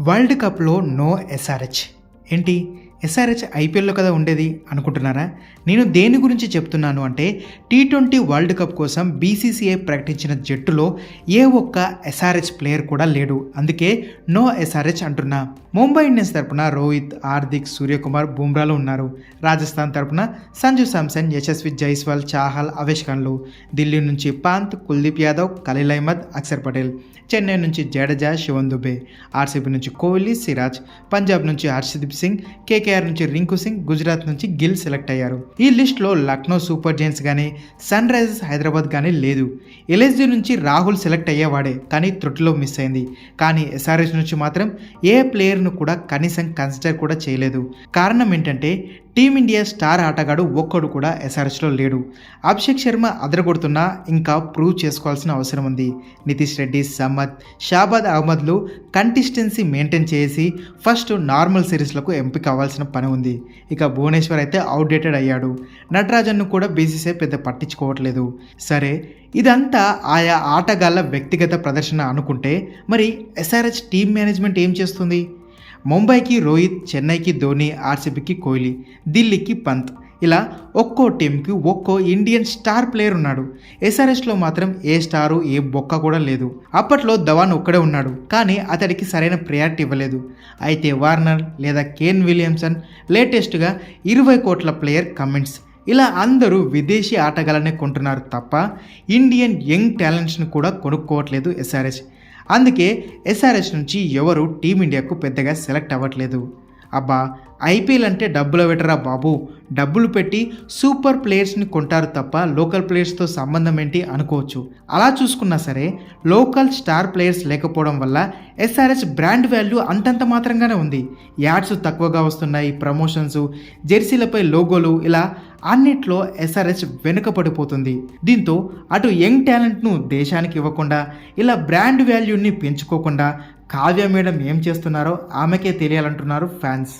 World కప్లో no SRH. ఏంటి? SRH ఐపీఎల్లో కదా ఉండేది అనుకుంటున్నారా? నేను దేని గురించి చెప్తున్నాను అంటే టీ ట్వంటీ వరల్డ్ కప్ కోసం బీసీసీఐ ప్రకటించిన జట్టులో ఏ ఒక్క ఎస్ఆర్హెచ్ ప్లేయర్ కూడా లేడు. అందుకే నో ఎస్ఆర్హెచ్ అంటున్నా. ముంబై ఇండియన్స్ తరపున రోహిత్ హార్దిక్ సూర్యకుమార్ బుమ్రాలు ఉన్నారు. రాజస్థాన్ తరపున సంజు సామ్సన్ యశస్వి జైస్వాల్ చాహల్ అవేష్ ఖాన్లు. ఢిల్లీ నుంచి పాంత్ కుల్దీప్ యాదవ్ ఖలీల్ అహ్మద్ అక్షర్ పటేల్. చెన్నై నుంచి జడేజా శివన్ దుబే. ఆర్సీబీ నుంచి కోహ్లీ సిరాజ్. పంజాబ్ నుంచి హర్షదీప్ సింగ్ కేకేఆర్ నుంచి రింకు సింగ్ గుజరాత్ నుంచి గిల్ సెలెక్ట్ అయ్యారు. ఈ లిస్ట్లో లక్నో సూపర్ జైన్స్ కానీ సన్ రైజర్స్ హైదరాబాద్ కానీ లేదు. ఎల్ఎస్జీ నుంచి రాహుల్ సెలెక్ట్ అయ్యేవాడే కానీ త్రుటిలో మిస్ అయింది. కానీ ఎస్ఆర్ఎస్ నుంచి మాత్రం ఏ ప్లేయర్ను కూడా కనీసం కన్సిడర్ కూడా చేయలేదు. కారణం ఏంటంటే టీమిండియా స్టార్ ఆటగాడు ఒక్కడు కూడా ఎస్ఆర్ఎస్లో లేడు. అభిషేక్ శర్మ అదరగొడుతున్నా ఇంకా ప్రూవ్ చేసుకోవాల్సిన అవసరం ఉంది. నితీష్ రెడ్డి సమ్మద్ షాబాద్ అహ్మద్లు కంటిస్టెన్సీ మెయింటైన్ చేసి ఫస్ట్ నార్మల్ సిరీస్లకు ఎంపిక అవ్వాల్సిన పని ఉంది. ఇక భువనేశ్వర్ అయితే అవుట్డేటెడ్ అయ్యాడు. నటరాజన్ను కూడా బీసీసీఐ పెద్ద పట్టించుకోవట్లేదు. సరే ఇదంతా ఆయా ఆటగాళ్ళ వ్యక్తిగత ప్రదర్శన అనుకుంటే మరి ఎస్ఆర్హెచ్ టీమ్ మేనేజ్మెంట్ ఏం చేస్తుంది? ముంబైకి రోహిత్ చెన్నైకి ధోని ఆర్సీబీకి కోహ్లీ ఢిల్లీకి పంత్. ఇలా ఒక్కో టీంకి ఒక్కో ఇండియన్ స్టార్ ప్లేయర్ ఉన్నాడు. ఎస్ఆర్ఎస్లో మాత్రం ఏ స్టారు ఏ బొక్క కూడా లేదు. అప్పట్లో ధవాన్ ఒక్కడే ఉన్నాడు కానీ అతడికి సరైన ప్రయారిటీ ఇవ్వలేదు. అయితే వార్నర్ లేదా కేన్ విలియమ్సన్ లేటెస్ట్గా ఇరవై కోట్ల ప్లేయర్ కమెంట్స్ ఇలా అందరూ విదేశీ ఆటగాళ్ళనే కొంటున్నారు తప్ప ఇండియన్ యంగ్ టాలెంట్స్ని కూడా కొనుక్కోవట్లేదు ఎస్ఆర్ఎస్. అందుకే ఎస్ఆర్ఎస్ నుంచి ఎవరు టీమిండియాకు పెద్దగా సెలెక్ట్ అవ్వట్లేదు. అబ్బా ఐపీఎల్ అంటే డబ్బుల వెటరా బాబు? డబ్బులు పెట్టి సూపర్ ప్లేయర్స్ని కొంటారు తప్ప లోకల్ ప్లేయర్స్తో సంబంధం ఏంటి అనుకోవచ్చు. అలా చూసుకున్నా సరే లోకల్ స్టార్ ప్లేయర్స్ లేకపోవడం వల్ల ఎస్ఆర్ఎస్ బ్రాండ్ వాల్యూ అంతంత మాత్రంగానే ఉంది. యాడ్స్ తక్కువగా వస్తున్నాయి ప్రమోషన్స్ జెర్సీలపై లోగోలు ఇలా అన్నిట్లో ఎస్ఆర్ఎస్ వెనుకపడిపోతుంది దీంతో అటు యంగ్ టాలెంట్ను దేశానికి ఇవ్వకుండా ఇలా బ్రాండ్ వాల్యూని పెంచుకోకుండా కావ్య మేడం ఏం చేస్తున్నారో ఆమెకే తెలియాలంటున్నారు ఫ్యాన్స్.